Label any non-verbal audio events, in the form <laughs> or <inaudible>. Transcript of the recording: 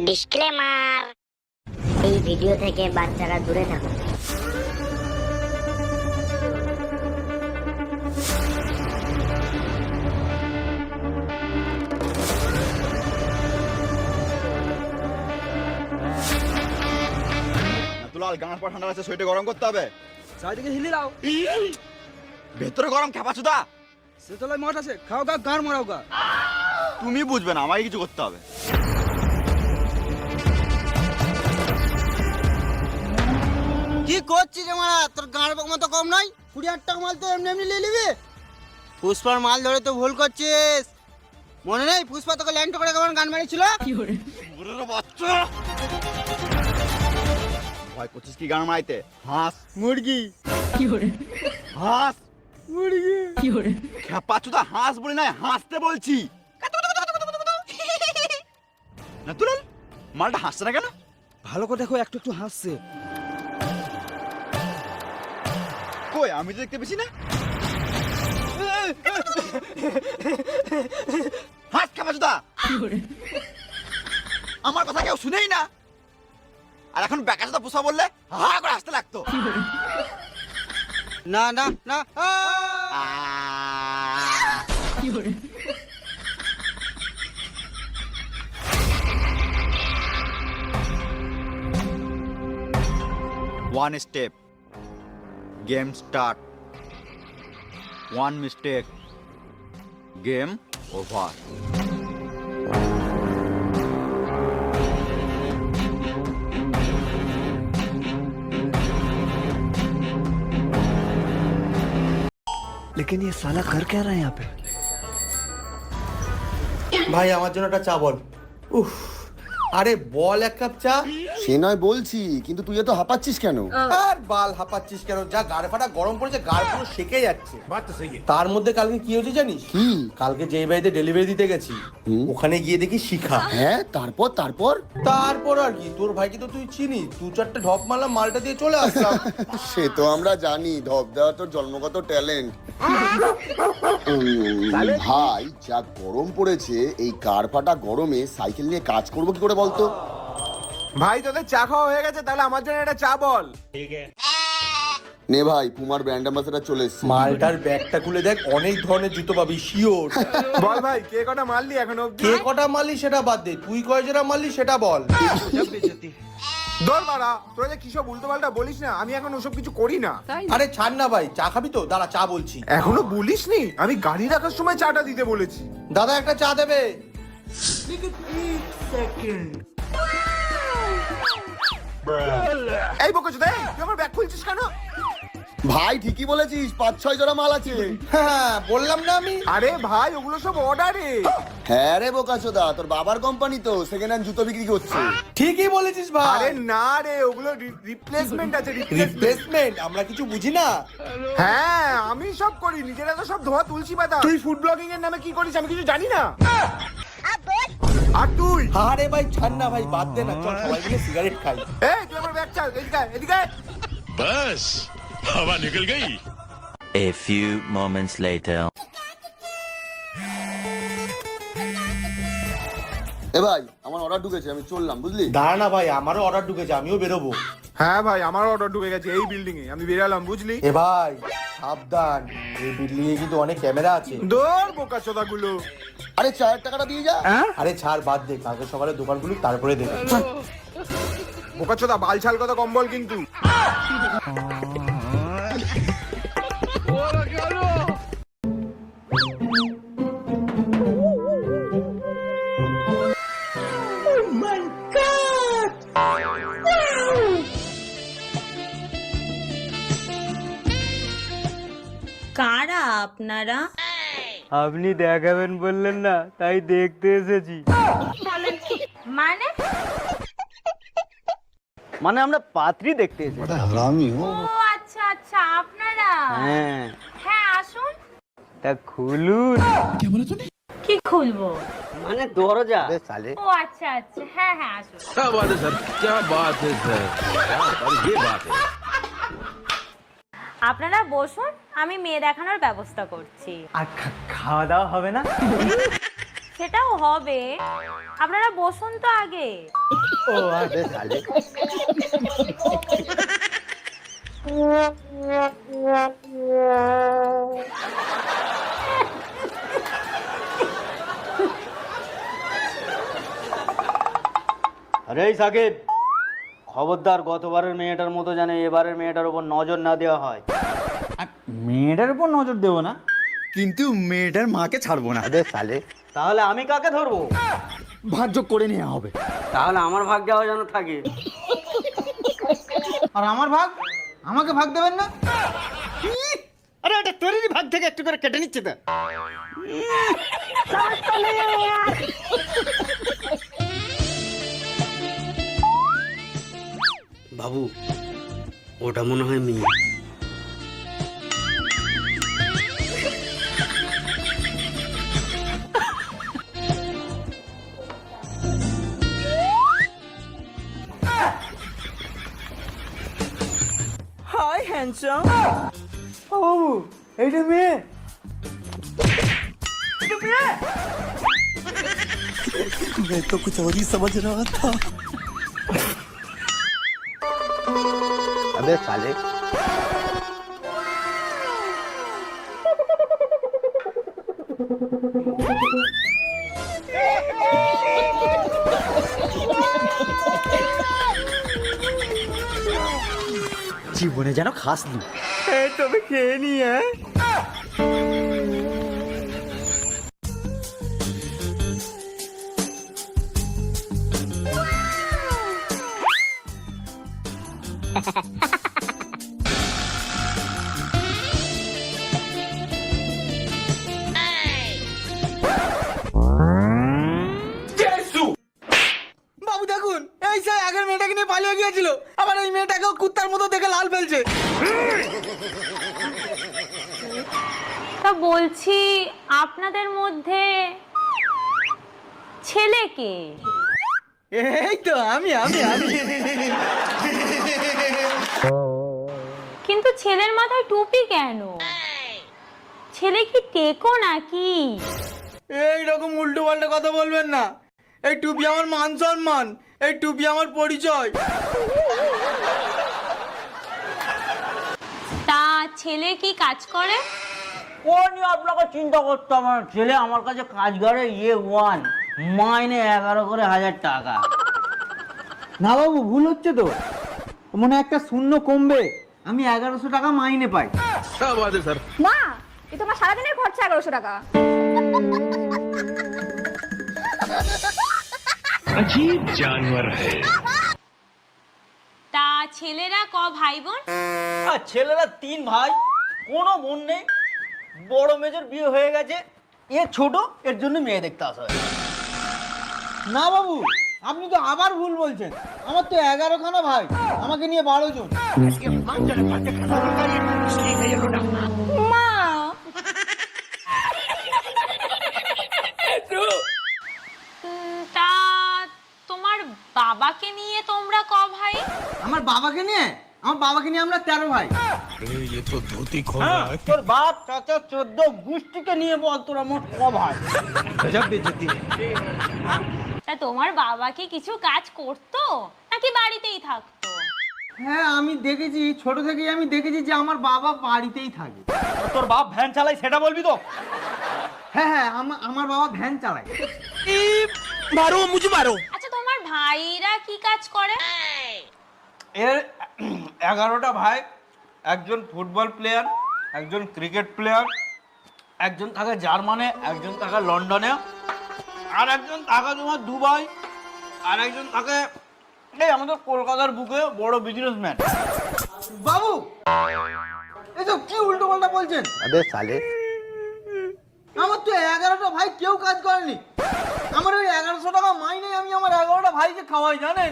Disclaimer এই video থেকে বাচ্চারা দূরে থাকুন দুলাল গান পর ঠান্ডা আছে সোয়েটার গরম করতে হবে। চারিদিকে হিলি দাও। ভেতরে গরম সে তলায় মঠ আছে খাও গা গার মারাও গা। তুমি বুঝবে না আমাকে কিছু করতে হবে। কি করছিস মারা? তোর গাঁড় মতো কম নয়? কুড়ি হাজার টাকা মাল তো এমনি এমনি নিয়ে নিবি? পুষ্পার মাল ধরে তো ভুল করছিস। মনে নেই পুষ্পা তোকে ল্যান্ড করে কেমন গান মারিছিল বুড়োর বাচ্চা। ভয় করছিস কি গান মাইতে হাঁস। মুরগি। হাঁস। মুরগি। খেপাচুদা হাঁস বলি না হাসতে বলছি। না দুলাল মালটা হাসছে না কেন? ভালো করে দেখো একটু একটু হাসছে। কই আমি তো দেখতে পেছি না হাঁস খেপাচুদা আমার কথা কেউ শুনেই না আর এখন বেকারটা পোষা বললে হা করে হাসতে লাগতো না না না! One step. Game start. One mistake. Game over. लेकिन ये साला कर क्या रहा है यहाँ पे ভাই আমার জন্য একটা চা বল উফ আরে বল এক কাপ চা। সে নয় বলছি কিন্তু তুই এত হাঁপাচ্ছিস কেন? আর বাল হাঁপাচ্ছিস কেন? যা গাড় ফাটা গরম পড়েছে গাড় পুরো সেকে যাচ্ছে। তার মধ্যে কালকে কি হয়েছে জানিস? কি? কালকে যে বাড়িতে ডেলিভারি দিতে গেছি ওখানে গিয়ে দেখি শিখা। হ্যাঁ তারপর তারপর? তারপর আর কি তোর ভাইকে তো তুই চিনিস দু চারটে ঢপ মারলাম মালটা দিয়ে চলে আসলাম। <laughs> সে তো আমরা জানি ধপ দেওয়া তোর জন্মগত ট্যালেন্ট ভাই যা গরম পড়েছে এই কার ফাটা গরমে সাইকেল নিয়ে কাজ করব কি করে বলতো? ভাই তোদের চা খাওয়া হয়ে গেছে তাহলে আমার জন্য একটা চা বল। নে ভাই পুমার ব্র্যান্ড অ্যাম্বাসেডার চলে এসছে। মালটার ব্যাগটা খুলে দেখ অনেক ধরনের জুতো পাবি শিওর <laughs> বল ভাই কে কটা মারলি এখন অব্দি কে কটা মারলি সেটা বাদ দে তুই কয় জেরা মারলি সেটা বল। দর মারা তোরা যে কিসব উল্টো পাল্টা বলিস না আমি এখন ওসব কিছু করি না। আরে ছাড় না ভাই চা খাবি তো? দাঁড়া চা বলছি। এখনও বলিস নি আমি গাড়ি রাখার সময় চাটা দিতে বলেছি। দাদা একটা চা দেবে? এই বকে তুই আমার ব্যাগ খুলছিস কেন? ভাই ঠিকই বলেছিস পাঁচ ছয় জোড়া মাল আছে। হ্যাঁ বললাম না আমি। আরে ভাই ওগুলো সব অর্ডারে হ্যাঁ রে বোকাচোদা তোর বাবার কোম্পানি তো সেকেন্ড হ্যান্ড জুতো বিক্রি করছে। ঠিকই বলেছিস আরে ভাই না রে ওগুলো রিপ্লেসমেন্ট আছে replacement। রিপ্লেসমেন্ট আমরা কিছু বুঝি না। হ্যাঁ আমি সব করি নিজেরা তো সব ধোয়া তুলসী পাতা। তুই ফুড ব্লগিং এর নামে কি করিস আমি কিছু জানি না। আর তুই আরে ভাই ছাড় না ভাই বাদ দে না চল সবাই মিলে সিগারেট খাই এই তুই আমার ব্যাগ চাল এদিকে আয়, এদিকে আয়। बस हवा निकल गई A few moments later. এ ভাই আমার অর্ডার ঢুকেছে আমি চললাম বুঝলি দাঁড়া না ভাই আমারও অর্ডার ঢুকেছে আমিও বেরোবো হ্যাঁ ভাই আমার অর্ডার ঢুকে গেছে এই বিল্ডিং এ আমি বেরালাম বুঝলি এ ভাই সাবধান এই বিল্ডিং এ কিন্তু অনেক ক্যামেরা আছে। দূর বোকা গুলো আরে চায়ের টাকাটা দিয়ে যা। আরে ছাড় বাদ দে। কালকে সকালে দোকানগুলো তারপরে দেখ বোকা চোদা বাল ছাল কথা কম্বল বল কিন্তু। আপনারা আপনি দেখাবেন বললেন না তাই দেখতে এসেছি মানে মানে আমরা পাত্রী দেখতে এসেছি ও আচ্ছা আচ্ছা আপনারা হ্যাঁ হ্যাঁ আসুন তা খুলুন কি খুলবো মানে দরজা সালে ও আচ্ছা আচ্ছা হ্যাঁ হ্যাঁ আসুন क्या बात है सर क्या बात है सर ये बात है আপনারা বসুন আমি মেয়ে দেখানোর ব্যবস্থা করছি। আর খাওয়া দাওয়া হবে না? সেটাও হবে। আপনারা বসুন তো আগে। আরে এই সাকিব খবরদার গতবারের মেয়েটার মতো জানে এবারের মেয়েটার উপর নজর না দেওয়া হয়। মেয়েটার উপর নজর দেবো না? কিন্তু মেয়েটার মাকে ছাড়বো না। আরে সালে তাহলে আমি কাকে ধরবো? ভাগ্য করে নেওয়া হবে। তাহলে আমার ভাগ যাওয়া যেন থাকে। আর আমার ভাগ? আমাকে ভাগ দেবেন না? আরে এটা তোরই ভাগ থেকে একটু করে কেটে নিচ্ছে তো। বাবু ওটা মনে হয় মেয়ে। 괜찮? 어우, 에르미! मैं तो कुछ और ही समझ रहा था अबे साले জীবনে যেন খাসনি। তবে খেয়ে নি আপনাদের মধ্যে ছেলে কে? এই তো আমি আমি আমি। কিন্তু ছেলের মাথায় টুপি কেন? ছেলে কি টেকো নাকি? এইরকম উল্টো পাল্টা কথা বলবেন না। এই টুপি আমার মান সম্মান এই টুপি আমার পরিচয়। তা ছেলে কি কাজ করে? ও নিয়ে আপনাকে চিন্তা করতে আমার ছেলে আমার কাছে কাজ করে ইয়ে ওয়ান মাইনে এগারো করে হাজার টাকা না বাবু ভুল হচ্ছে তো মনে হয় একটা শূন্য কমবে আমি এগারোশো টাকা মাইনে পাই क्या बात है सर মা এ তোমার সারাদিনের খরচা এগারোশো টাকা अजीब जानवर है তা ছেলেরা ক ভাই বোন আর ছেলেরা তিন ভাই কোনো বোন নেই বড় মেজর বিয়ে হয়ে গেছে। এ ছোট এর জন্য মেয়ে দেখতে আসা হয় না বাবু আপনি তো আবার ভুল বলছেন। আমার তো এগারো খানা ভাই আমাকে নিয়ে বারো জন। মা! তা তোমার বাবাকে নিয়ে তোমরা ক ভাই? আমার বাবাকে নিয়ে? আমার বাবাকে নিয়ে আমরা তেরো ভাই। হ্যাঁ, তোর বাপ চাচা চোদ্দ গোষ্ঠীকে নিয়ে বল তোরা মোট ক ভাই তা তোমার বাবা কি কিছু কাজ করতো? নাকি বাড়িতেই থাকতো? হ্যাঁ আমি দেখেছি ছোট থেকেই আমি দেখেছি যে আমার বাবা বাড়িতেই থাকে। তোর বাপ ভ্যান চালাই সেটা বলবি তো? হ্যাঁ হ্যাঁ আমার আমার বাবা ভ্যান চালায়। আচ্ছা তোমার ভাইরা কি কাজ করে? এর এগারোটা ভাই একজন ফুটবল প্লেয়ার একজন ক্রিকেট প্লেয়ার একজন থাকে জার্মানে একজন থাকে লন্ডনে আর একজন থাকে তোমার দুবাই আর একজন থাকে এই আমাদের কলকাতার বুকে বড় বিজনেসম্যান বাবু এসব কি উল্টো পাল্টা বলছেন? আবে সালে। আমার তো এগারোটা ভাই কেউ কাজ করেনি। আমার ওই এগারোশো টাকা মাইনে আমি আমার এগারোটা ভাইকে খাওয়াই জানেন?